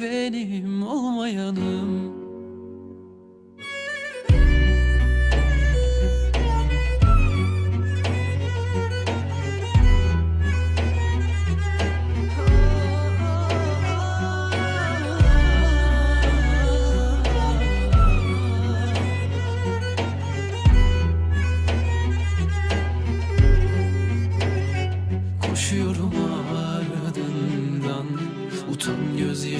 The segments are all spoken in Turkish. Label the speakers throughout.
Speaker 1: benim olmayanım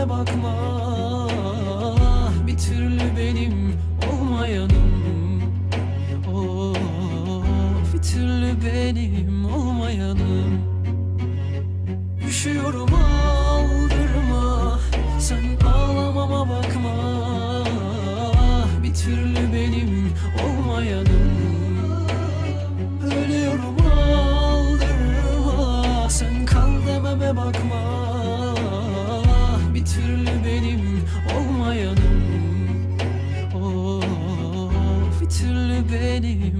Speaker 1: dememe bakma Bir türlü benim olmayanım. Of bir türlü benim olmayanım. Üşüyorum aldırma. Sen ağlamama bakma. Bir türlü benim olmayanım. Ölüyorum aldırma. Sen kal dememe bakma benim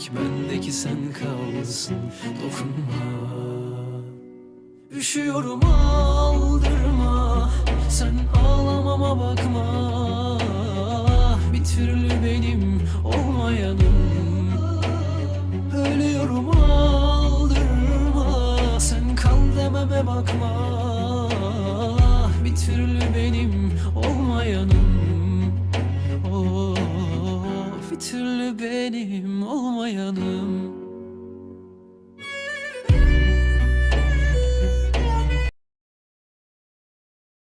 Speaker 1: tek bendeki sen kalsın dokunma. Üşüyorum aldırma. Sen ağlamama bakma. Bir türlü benim olmayanım Of